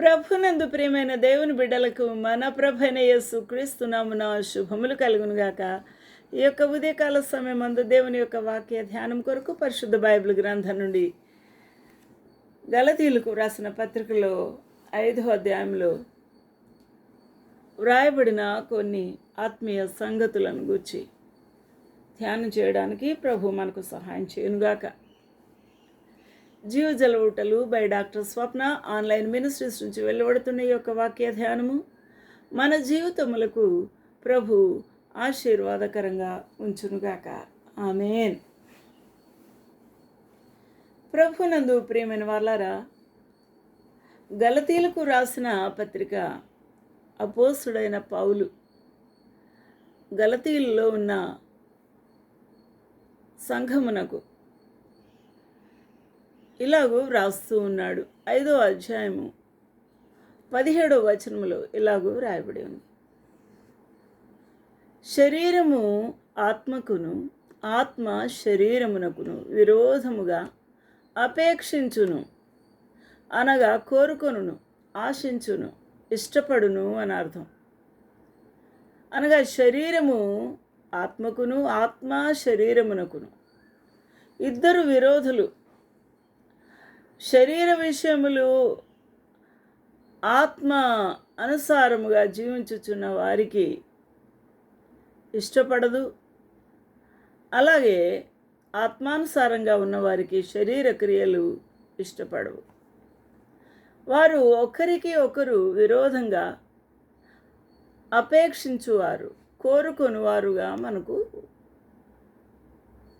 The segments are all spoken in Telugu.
ప్రభునందు ప్రియమైన దేవుని బిడ్డలకు మన ప్రభైన యేసు క్రీస్తునామున శుభములు కలుగునుగాక. ఈ యొక్క ఉదయకాల సమయం అందు దేవుని యొక్క వాక్య ధ్యానం కొరకు పరిశుద్ధ బైబిల్ గ్రంథం నుండి గలతీలకు రాసిన పత్రికలో ఐదో అధ్యాయంలో వ్రాయబడిన కొన్ని ఆత్మీయ సంగతులను గూర్చి ధ్యానం చేయడానికి ప్రభు మనకు సహాయం చేయనుగాక. జీవజల ఊటలు by doctor Swapna online ministries నుంచి వెలువడుతున్న ఈ యొక్క వాక్య ధ్యానము మన జీవితములకు ప్రభు ఆశీర్వాదకరంగా ఉంచునుగాక. ఆమెన్. ప్రభునందు ప్రియమైన వాళ్ళారా గలతీలకు రాసిన పత్రిక అపోసుడైన పౌలు గలతీలలో ఉన్న సంఘమునకు ఇలాగూ వ్రాస్తూ ఉన్నాడు. ఐదో అధ్యాయము పదిహేడో వచనములో ఇలాగూ రాయబడి ఉంది. శరీరము ఆత్మకును ఆత్మ శరీరమునకును విరోధముగా అపేక్షించును అనగా కోరుకొనును ఆశించును ఇష్టపడును అని అర్థం. అనగా శరీరము ఆత్మకును ఆత్మ శరీరమునకును. ఇద్దరు విరోధులు శరీర విషయములు ఆత్మ అనుసారముగా జీవించుచున్న వారికి ఇష్టపడదు. అలాగే ఆత్మానుసారంగా ఉన్నవారికి శరీర క్రియలు ఇష్టపడవు. వారు ఒకరికి ఒకరు విరోధంగా అపేక్షించువారు కోరుకొనివారుగా మనకు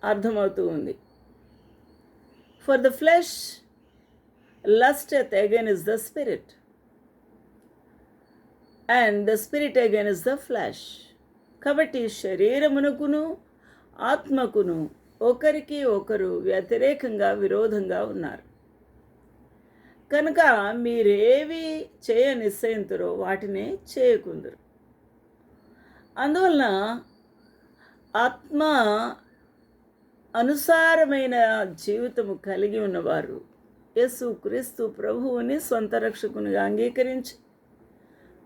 అర్థమవుతూ ఉంది. For the flesh lusteth against the spirit, and the spirit against the flesh. కాబట్టి శరీరమునకును ఆత్మకును ఒకరికి ఒకరు వ్యతిరేకంగా విరోధంగా ఉన్నారు. కనుక మీరేవి చేయ నిశ్చయింతురో వాటినే చేయకుందరు. అందువలన ఆత్మ అనుసారమైన జీవితము కలిగి ఉన్నవారు యేసు క్రీస్తు ప్రభువుని సొంత రక్షకునిగా అంగీకరించి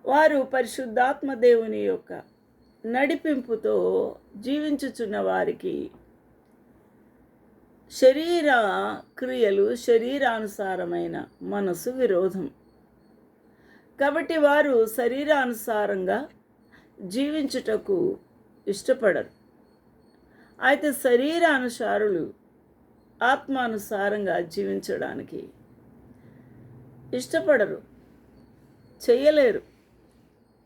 వారు పరిశుద్ధాత్మ దేవుని యొక్క నడిపింపుతో జీవించుచున్న వారికి శరీర క్రియలు శరీరానుసారమైన మనసు విరోధం. కాబట్టి వారు శరీరానుసారంగా జీవించుటకు ఇష్టపడరు. అయితే శరీరానుసారులు ఆత్మానుసారంగా జీవించడానికి ఇష్టపడరు చేయలేరు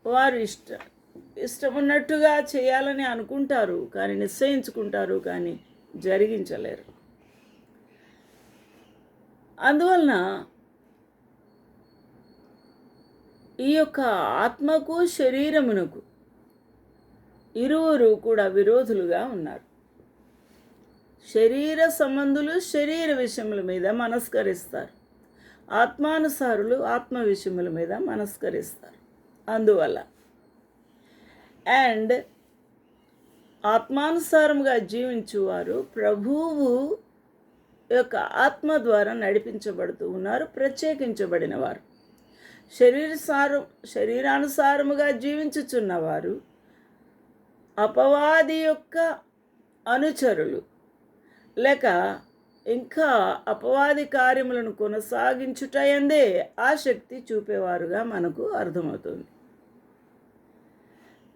వారు ఇష్ట ఇష్టం ఉన్నట్టుగా చేయాలని అనుకుంటారు కానీ నిశ్చయించుకుంటారు కానీ జరిగించలేరు. అందువలన ఈ యొక్క ఆత్మకు శరీరమునకు ఇరువురు కూడా విరోధులుగా ఉన్నారు. శరీర సంబంధులు శరీర విషయముల మీద మనస్కరిస్తారు. ఆత్మానుసారులు ఆత్మ విషయముల మీద మనస్కరిస్తారు. అందువల్ల అండ్ ఆత్మానుసారముగా జీవించువారు ప్రభువు యొక్క ఆత్మ ద్వారా నడిపించబడుతూ ఉన్నారు ప్రత్యేకించబడిన వారు శరీరసారం శరీరానుసారముగా జీవించుచున్నవారు అపవాది యొక్క అనుచరులు లేక ఇంకా అపవాది కార్యములను కొనసాగించుటయందే ఆసక్తి చూపేవారుగా మనకు అర్థమవుతుంది.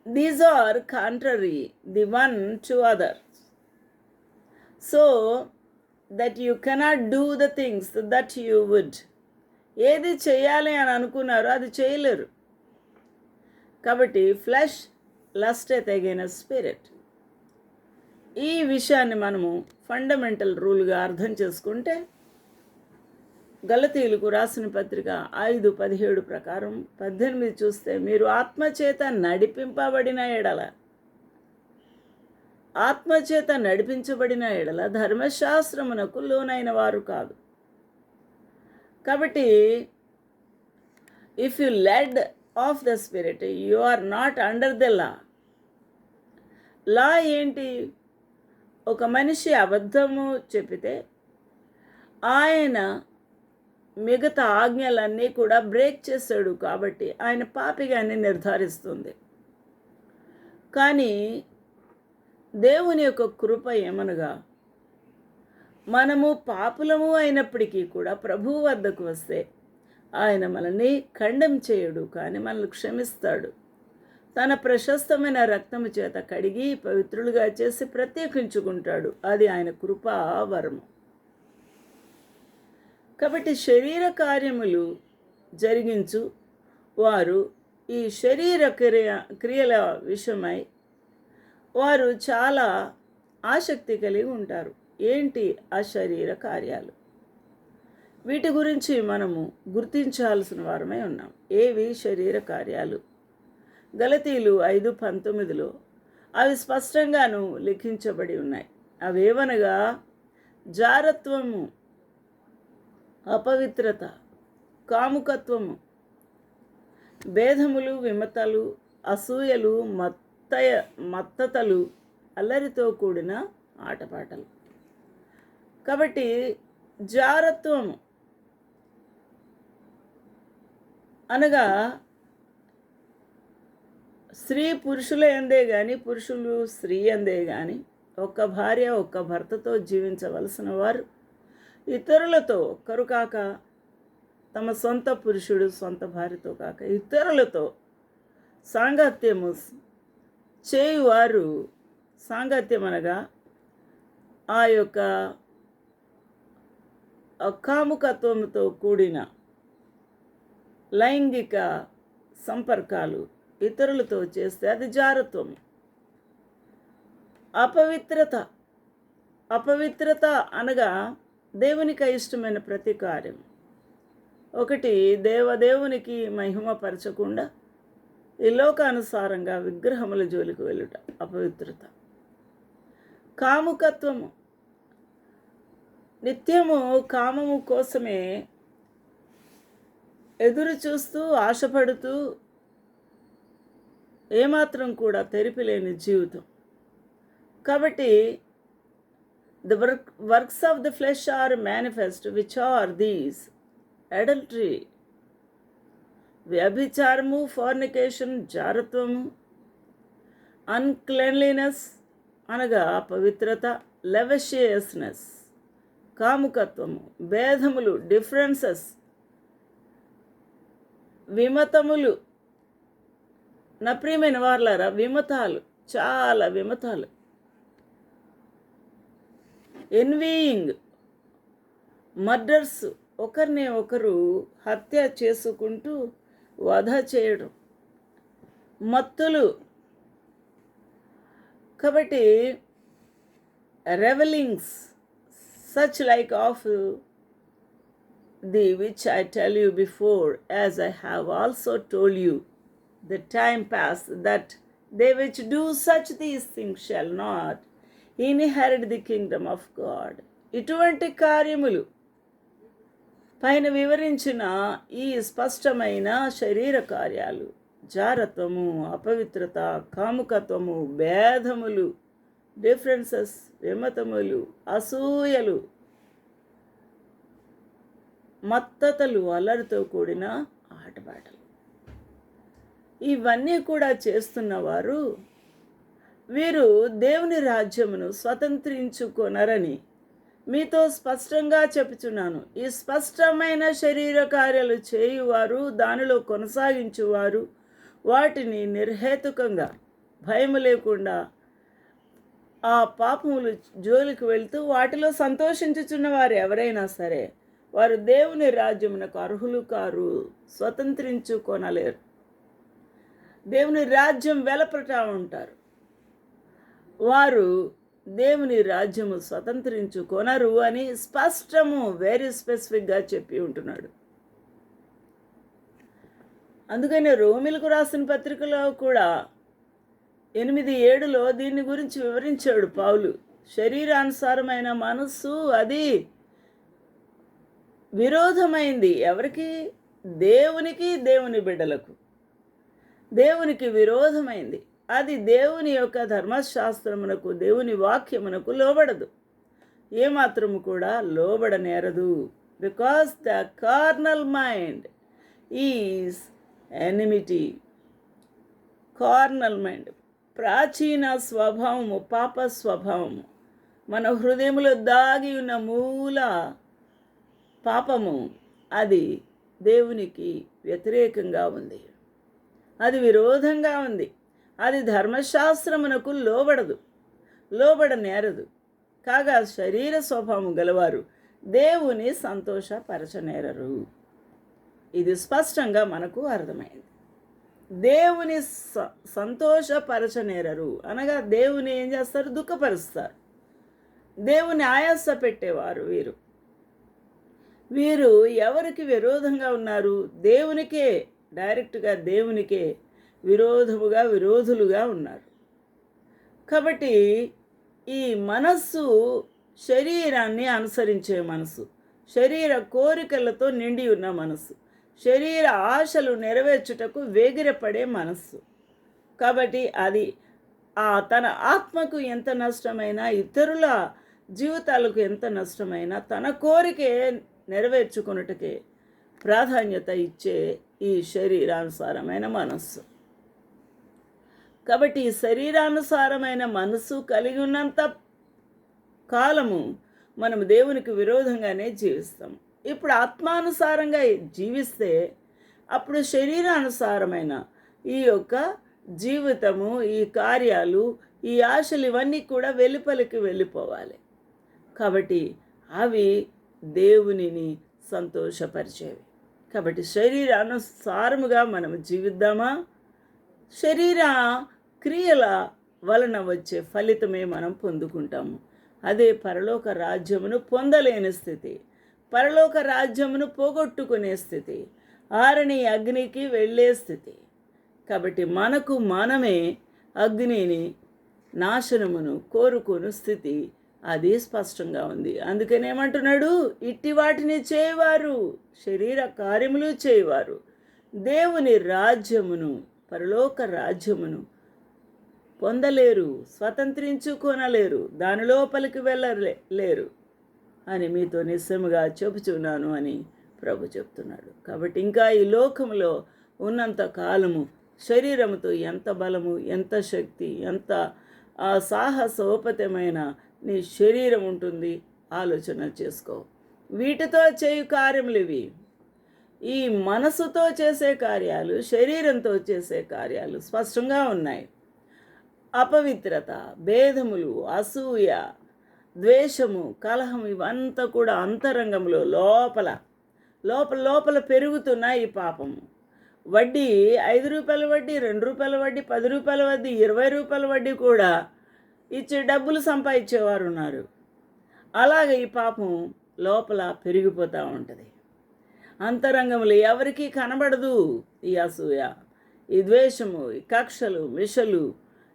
These are contrary the one to other so that you cannot do the things that you would ఏది చేయాలి అని అనుకున్నారో అది చేయలేరు. కాబట్టి ఫ్లెష్ లస్ట్ ఎతగైన స్పిరిట్ ఈ విషయాన్ని మనము ఫండమెంటల్ రూల్గా అర్థం చేసుకుంటే గలతీలకు రాసిన పత్రిక ఐదు పదిహేడు ప్రకారం పద్దెనిమిది చూస్తే మీరు ఆత్మచేత నడిపింపబడిన ఎడల. ఆత్మచేత నడిపించబడిన ఎడల ధర్మశాస్త్రమునకు లోనైన వారు కాదు. కాబట్టి if you led of the spirit you are not under the law law ఏంటి? ఒక మనిషి అబద్ధము చెప్పితే ఆయన మిగతా ఆజ్ఞలన్నీ కూడా బ్రేక్ చేశాడు కాబట్టి ఆయన పాపిగానే నిర్ధారిస్తుంది. కానీ దేవుని యొక్క కృప ఏమనగా మనము పాపులము అయినప్పటికీ కూడా ప్రభువు వద్దకు వస్తే ఆయన మనల్ని ఖండం చేయడు కానీ మనల్ని క్షమిస్తాడు. తన ప్రశస్తమైన రక్తము చేత కడిగి పవిత్రులుగా చేసి ప్రత్యేకించుకుంటాడు. అది ఆయన కృపా వరము కాబట్టి శరీర కార్యములు జరిగించు వారు ఈ శరీర క్రియ క్రియల విషయమై వారు చాలా ఆసక్తి కలిగి ఉంటారు. ఏంటి? ఆ శరీర కార్యాలు. వీటి గురించి మనము గుర్తించాల్సిన వారమై ఉన్నాం. ఏవి? శరీర కార్యాలు. గలతీలు ఐదు పంతొమ్మిదిలో అవి స్పష్టంగాను లిఖించబడి ఉన్నాయి. అవేవనగా జారత్వము అపవిత్రత కాముకత్వము భేదములు విమతలు అసూయలు మత్తయ మత్తతలు అల్లరితో కూడిన ఆటపాటలు. కాబట్టి జారత్వము అనగా స్త్రీ పురుషుల ఎందే కానీ పురుషులు స్త్రీ ఎందే కానీ ఒక్క భార్య ఒక్క భర్తతో జీవించవలసిన వారు ఇతరులతో ఒక్కరు కాక తమ సొంత పురుషుడు సొంత భార్యతో కాక ఇతరులతో సాంగత్యము చేయువారు సాంగత్యం అనగా ఆ యొక్క కాముకత్వంతో కూడిన లైంగిక సంపర్కాలు ఇతరులతో చేస్తే అది జారత్వం. అపవిత్రత. అపవిత్రత అనగా దేవునికి ఇష్టమైన ప్రతి కార్యం ఒకటి దేవదేవునికి మహిమపరచకుండా ఈ లోకానుసారంగా విగ్రహముల జోలికి వెళ్ళుట అపవిత్రత. కాముకత్వము. నిత్యము కామము కోసమే ఎదురు చూస్తూ ఆశపడుతూ ఏమాత్రం కూడా తెరిపిలేని జీవితం. కాబట్టి the work works of the flesh are manifest which are these adultery వ్యభిచారము ఫార్నికేషన్ జారత్వము అన్క్లెన్లీనెస్ అనగా పవిత్రత లెవషియస్నెస్ కాముకత్వము భేదములు డిఫరెన్సెస్ విమతములు నా ప్రియమైన వార్లారా విమతాలు చాలా విమతాలు. ఎన్వీయింగ్ మర్డర్స్ ఒకరిని ఒకరు హత్య చేసుకుంటూ వధ చేయడం. మత్తులు. కాబట్టి revellings such like of the which I tell you before as I have also told you the time pass that they which do such these things shall not inherit the kingdom of God. ఇటువంటి కార్యములు పైన వివరించిన ఈ స్పష్టమైన శరీర కార్యాలు జారత్వము అపవిత్రత కాముకత్వము భేదములు డిఫరెన్సెస్ విమతములు అసూయలు మత్తతలు అల్లరితో కూడిన ఆటపాటలు ఇవన్నీ కూడా చేస్తున్నవారు వీరు దేవుని రాజ్యమును స్వతంత్రించుకొనరని మీతో స్పష్టంగా చెప్పుచున్నాను. ఈ స్పష్టమైన శరీర కార్యాలు చేయువారు దానిలో కొనసాగించువారు వాటిని నిర్హేతుకంగా భయము లేకుండా ఆ పాపములు జోలికి వెళ్తూ వాటిలో సంతోషించుచున్న వారు ఎవరైనా సరే వారు దేవుని రాజ్యమునకు అర్హులు కారు స్వతంత్రించుకొనలేరు. దేవుని రాజ్యం వెలపట ఉంటారు. వారు దేవుని రాజ్యము స్వతంత్రించుకొనరు అని స్పష్టము వెరీ స్పెసిఫిక్గా చెప్పి ఉంటున్నాడు. అందుకని రోమిలకు రాసిన పత్రికలో కూడా ఎనిమిది ఏడులో దీని గురించి వివరించాడు పావులు శరీరానుసారమైన మనస్సు అది విరోధమైంది. ఎవరికి? దేవునికి దేవుని బిడ్డలకు. దేవునికి విరోధమైంది. అది దేవుని యొక్క ధర్మశాస్త్రమునకు దేవుని వాక్యమునకు లోబడదు. ఏమాత్రము కూడా లోబడనేరదు. Because the carnal mind is enmity carnal mind ప్రాచీన స్వభావము పాప స్వభావము. మన హృదయంలో దాగి ఉన్న మూల పాపము అది దేవునికి వ్యతిరేకంగా ఉంది. అది విరోధంగా ఉంది. అది ధర్మశాస్త్రమునకు లోబడదు. లోబడ నేరదు. కాగా శరీర స్వభావం గలవారు దేవుని సంతోషపరచనేరరు. ఇది స్పష్టంగా మనకు అర్థమైంది. దేవుని స సంతోషపరచనేరరు. అనగా దేవుని ఏం చేస్తారు? దుఃఖపరుస్తారు. దేవుని ఆయాస పెట్టేవారు వీరు. వీరు ఎవరికి విరోధంగా ఉన్నారు? దేవునికే డైరెక్ట్గా దేవునికే విరోధముగా విరోధులుగా ఉన్నారు. కాబట్టి ఈ మనస్సు శరీరాన్ని అనుసరించే మనసు శరీర కోరికలతో నిండి ఉన్న మనసు శరీర ఆశలు నెరవేర్చుటకు వేగిరపడే మనస్సు. కాబట్టి అది ఆ తన ఆత్మకు ఎంత నష్టమైనా ఇతరుల జీవితాలకు ఎంత నష్టమైనా తన కోరికే నెరవేర్చుకున్నటకే ప్రాధాన్యత ఇచ్చే ఈ శరీరానుసారమైన మనస్సు. కాబట్టి ఈ శరీరానుసారమైన మనస్సు కలిగి ఉన్నంత కాలము మనం దేవునికి విరోధంగానే జీవిస్తాం. ఇప్పుడు ఆత్మానుసారంగా జీవిస్తే అప్పుడు శరీరానుసారమైన ఈ యొక్క జీవితము ఈ కార్యాలు ఈ ఆశలు ఇవన్నీ కూడా వెలుపలికి వెళ్ళిపోవాలి. కాబట్టి అవి దేవునిని సంతోషపరిచేవి. కాబట్టి శరీరానుసారముగా మనం జీవిద్దామా? శరీర క్రియల వలన వచ్చే ఫలితమే మనం పొందుకుంటాము. అదే పరలోక రాజ్యమును పొందలేని స్థితి పరలోక రాజ్యమును పోగొట్టుకునే స్థితి ఆరని అగ్నికి వెళ్ళే స్థితి. కాబట్టి మనకు మనమే అగ్నిని నాశనమును కోరుకుని స్థితి అది స్పష్టంగా ఉంది. అందుకని ఏమంటున్నాడు? ఇట్టి వాటిని చేయవారు శరీర కార్యములు చేయవారు. దేవుని రాజ్యమును పరలోక రాజ్యమును పొందలేరు స్వతంత్రించుకొనలేరు దాని లోపలికి వెళ్ళలే లేరు అని మీతో నిస్సముగా చెబుచున్నాను అని ప్రభు చెప్తున్నాడు. కాబట్టి ఇంకా ఈ లోకంలో ఉన్నంత కాలము శరీరముతో ఎంత బలము ఎంత శక్తి ఎంత సాహసోపతమైన నీ శరీరం ఉంటుంది. ఆలోచన చేసుకో. వీటితో చేయు కార్యములు ఇవి. ఈ మనసుతో చేసే కార్యాలు శరీరంతో చేసే కార్యాలు స్పష్టంగా ఉన్నాయి. అపవిత్రత భేదములు అసూయ ద్వేషము కలహం ఇవంతా కూడా అంతరంగంలో లోపల లోపల లోపల పెరుగుతున్నాయి ఈ పాపము వడ్డీ ఐదు రూపాయల వడ్డీ రెండు రూపాయల వడ్డీ పది రూపాయల వడ్డీ ఇరవై రూపాయల వడ్డీ కూడా ఇచ్చి డబ్బులు సంపాదించేవారు ఉన్నారు అలాగే ఈ పాపం లోపల పెరిగిపోతూ ఉంటుంది. అంతరంగంలో ఎవరికీ కనబడదు ఈ అసూయ ఈ ద్వేషము ఈ కక్షలు మిషలు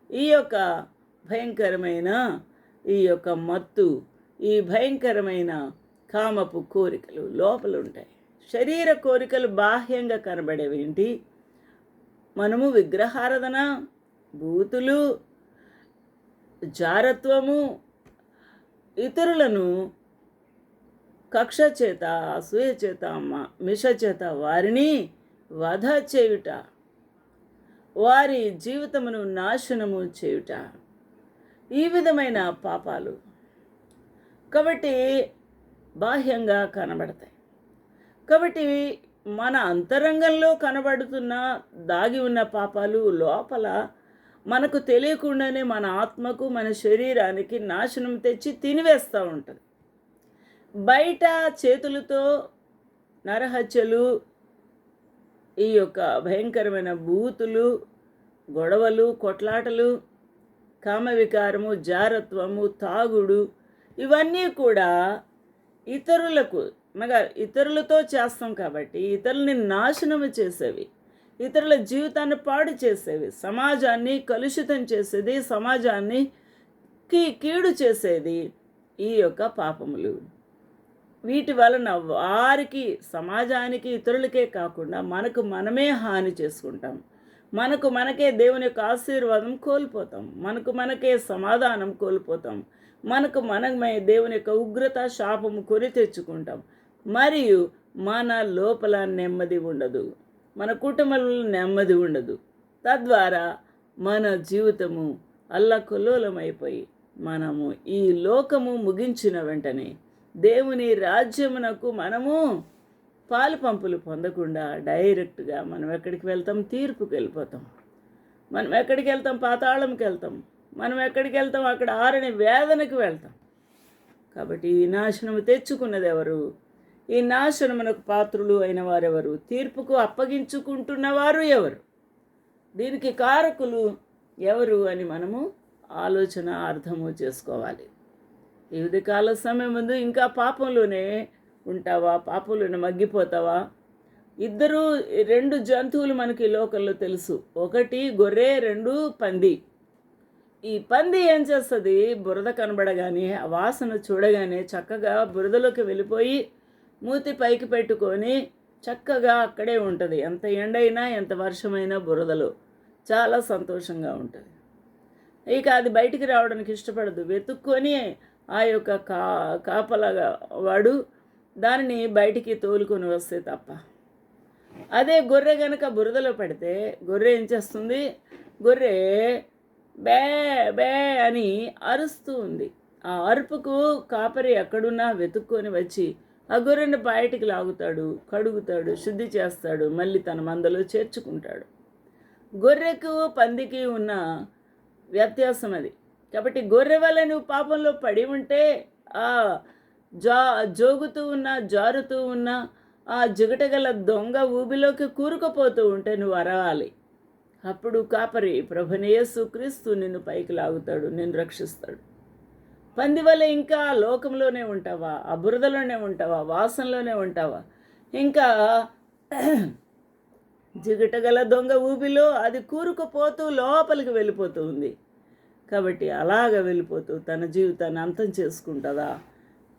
ఈ యొక్క భయంకరమైన ఈ యొక్క మత్తు ఈ భయంకరమైన కామపు కోరికలు లోపల ఉంటాయి. శరీర కోరికలు బాహ్యంగా కనబడేవేంటి మనము విగ్రహారాధన భూతులు జారత్వము ఇతరులను కక్ష చేత అసూయ చేత మ- మిష చేత వారిని వధ చేయుట వారి జీవితమును నాశనము చేయుట. ఈ విధమైన పాపాలు కాబట్టి బాహ్యంగా కనబడతాయి. కాబట్టి మన అంతరంగంలో కనబడుతున్న దాగి ఉన్న పాపాలు లోపల మనకు తెలియకుండానే మన ఆత్మకు మన శరీరానికి నాశనం తెచ్చి తినివేస్తూ ఉంటుంది. బయట చేతులతో నరహత్యలు ఈ యొక్క భయంకరమైన బూతులు గొడవలు కొట్లాటలు కామవికారము జారత్వము తాగుడు ఇవన్నీ కూడా ఇతరులకు అనగా ఇతరులతో చేస్తాం కాబట్టి ఇతరులని నాశనము చేసేవి. ఇతరుల జీవితాన్ని పాడు చేసేవి సమాజాన్ని కలుషితం చేసేది సమాజాన్ని కీ కీడు చేసేది ఈ యొక్క పాపములు. వీటి వలన వారికి సమాజానికి ఇతరులకే కాకుండా మనకు మనమే హాని చేసుకుంటాం. మనకు మనకే దేవుని యొక్క ఆశీర్వాదం కోల్పోతాం. మనకు మనకే సమాధానం కోల్పోతాం. మనకు మనమే దేవుని యొక్క ఉగ్రత శాపము కొని తెచ్చుకుంటాం. మరియు మన లోపల నెమ్మది ఉండదు. మన కుటుంబంలో నెమ్మది ఉండదు. తద్వారా మన జీవితము అల్లకల్లోలమైపోయి మనము ఈ లోకము ముగించిన వెంటనే దేవుని రాజ్యమునకు మనము పాలు పంపులు పొందకుండా డైరెక్ట్గా మనం ఎక్కడికి వెళ్తాం? తీర్పుకి వెళ్ళిపోతాం. మనం ఎక్కడికి వెళ్తాం? పాతాళంకి వెళ్తాం. మనం ఎక్కడికి వెళ్తాం? అక్కడ ఆరని వేదనకి వెళ్తాం. కాబట్టి ఈ నాశనము తెచ్చుకున్నది ఎవరు? ఈ నాశనమునకు పాత్రులు అయిన వారెవరు? తీర్పుకు అప్పగించుకుంటున్నవారు ఎవరు? దీనికి కారకులు ఎవరు అని మనము ఆలోచన అర్థము చేసుకోవాలి. వివిధ కాల సమయం ముందు ఇంకా పాపంలోనే ఉంటావా? పాపంలోనే మగ్గిపోతావా? ఇద్దరు రెండు జంతువులు మనకి లోకల్లో తెలుసు. ఒకటి గొర్రె రెండు పంది. ఈ పంది ఏం చేస్తుంది? బురద కనబడగానే ఆ వాసన చూడగానే చక్కగా బురదలోకి వెళ్ళిపోయి మూతి పైకి పెట్టుకొని చక్కగా అక్కడే ఉంటుంది. ఎంత ఎండైనా ఎంత వర్షమైనా బురదలో చాలా సంతోషంగా ఉంటుంది. ఇక అది బయటికి రావడానికి ఇష్టపడదు. వెతుక్కొని ఆ యొక్క కా కాపలగా వాడు దానిని బయటికి తోలుకొని వస్తే తప్ప. అదే గొర్రె గనక బురదలో పడితే గొర్రె ఏం చేస్తుంది? గొర్రె బే బే అని అరుస్తూ ఉంది. ఆ అరుపుకు కాపరి ఎక్కడున్నా వెతుక్కొని వచ్చి ఆ గొర్రెను బయటికి లాగుతాడు కడుగుతాడు శుద్ధి చేస్తాడు మళ్ళీ తన మందలో చేర్చుకుంటాడు. గొర్రెకు పందికి ఉన్న వ్యత్యాసం అది. కాబట్టి గొర్రె వల్ల నువ్వు పాపంలో పడి ఉంటే ఆ జా జోగుతూ ఉన్న జారుతూ ఉన్న ఆ జిగటగల దొంగ ఊబిలోకి కూరుకుపోతూ ఉంటే నువ్వు అరవాలి. అప్పుడు కాపరి ప్రభునేసు క్రీస్తు నిన్ను పైకి లాగుతాడు నిన్ను రక్షిస్తాడు. పంది వల్ల ఇంకా లోకంలోనే ఉంటావా? ఆ బురదలోనే ఉంటావా? వాసనలోనే ఉంటావా? ఇంకా జిగటగల దొంగ ఊబిలో అది కూరుకుపోతూ లోపలికి వెళ్ళిపోతూ ఉంది. కాబట్టి అలాగ వెళ్ళిపోతూ తన జీవితాన్ని అంతం చేసుకుంటుందా?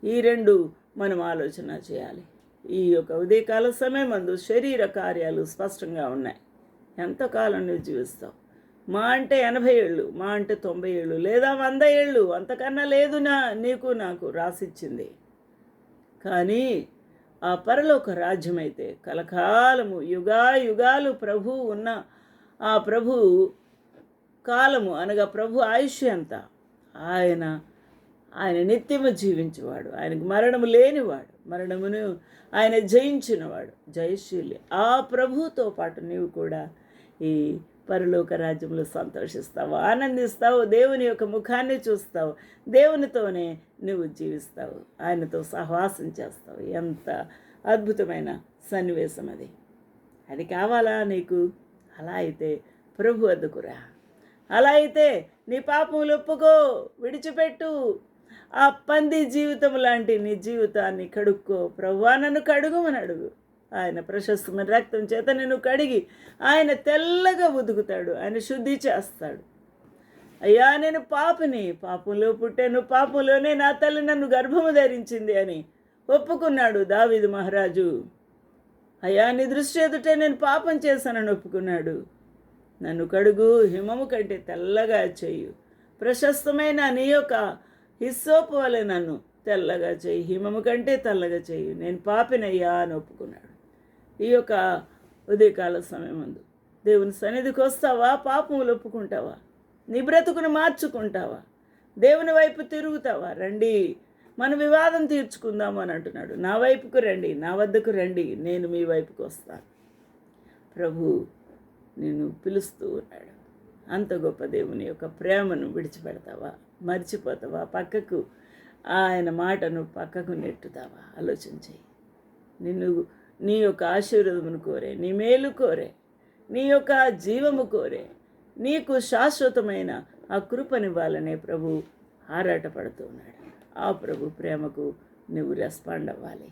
ఈ రెండు మనం ఆలోచన చేయాలి. ఈ యొక్క ఉదయకాల సమయం మందు శరీర కార్యాలు స్పష్టంగా ఉన్నాయి. ఎంతకాలం నువ్వు జీవిస్తావు? మా అంటే ఎనభై ఏళ్ళు మా అంటే తొంభై ఏళ్ళు లేదా వంద ఏళ్ళు అంతకన్నా లేదు నా నీకు నాకు రాసిచ్చింది. కానీ ఆ పరలోక రాజ్యమైతే కలకాలము యుగా యుగాలు ప్రభు ఉన్న ఆ ప్రభు కాలము అనగా ప్రభు ఆయుష్ ఎంత? ఆయన ఆయన నిత్యము జీవించేవాడు ఆయనకు మరణము లేనివాడు మరణమును ఆయన జయించినవాడు జయశీలి. ఆ ప్రభుతో పాటు నీవు కూడా ఈ పరలోక రాజ్యంలో సంతోషిస్తావు ఆనందిస్తావు దేవుని యొక్క ముఖాన్ని చూస్తావు దేవునితోనే నువ్వు జీవిస్తావు ఆయనతో సహవాసం చేస్తావు. ఎంత అద్భుతమైన సన్నివేశం అది. అది కావాలా నీకు? అలా అయితే ప్రభు వద్దకురా అలా అయితే నీ పాపములు ఒప్పుకో విడిచిపెట్టు. ఆ పంది జీవితం లాంటి నీ జీవితాన్ని కడుక్కో. ప్రభు నన్ను కడుగుమని అడుగు. ఆయన ప్రశస్తమైన రక్తం చేత నేను కడిగి ఆయన తెల్లగా ఉదుకుతాడు. ఆయన శుద్ధి చేస్తాడు. అయ్యా నేను పాపని. పాపంలో పుట్టాను. పాపంలోనే నా తల్లి నన్ను గర్భము ధరించింది అని ఒప్పుకున్నాడు దావిదు మహారాజు. అయ్యా నీ దృష్టి ఎదుటే నేను పాపం చేశానని ఒప్పుకున్నాడు. నన్ను కడుగు హిమము కంటే తెల్లగా చేయు. ప్రశస్తమైన నీ యొక్క హిస్సోపు వలె నన్ను తెల్లగా చెయ్యి హిమము కంటే తెల్లగా చేయు. నేను పాపినయ్యా అని ఒప్పుకున్నాడు. ఈ యొక్క ఉదయకాల సమయం ముందు దేవుని సన్నిధికి వస్తావా? పాపములు ఒప్పుకుంటావా? నీ బ్రతుకును మార్చుకుంటావా? దేవుని వైపు తిరుగుతావా? రండి మన వివాదం తీర్చుకుందాము అని అంటున్నాడు. నా వైపుకు రండి నా వద్దకు రండి నేను మీ వైపుకు వస్తాను. ప్రభు నిన్ను పిలుస్తూ ఉన్నాడు. అంత గొప్ప దేవుని యొక్క ప్రేమను విడిచిపెడతావా? మర్చిపోతావా? పక్కకు ఆయన మాటను పక్కకు నెట్టుతావా? ఆలోచించి నిన్ను నీ యొక్క ఆశీర్వదమును కోరే నీ మేలు కోరే నీ యొక్క జీవము కోరే. నీకు శాశ్వతమైన ఆ కృపనివ్వాలనే ప్రభు ఆరాటపడుతూ ఉన్నాడు. ఆ ప్రభు ప్రేమకు నువ్వు రెస్పాండ్ అవ్వాలి.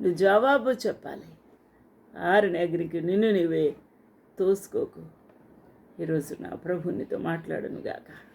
నువ్వు జవాబు చెప్పాలి. ఆరిన అగ్నికి నిన్ను నీవే తోసుకోకు. ఈరోజు నా ప్రభునితో మాట్లాడునుగాక గాక.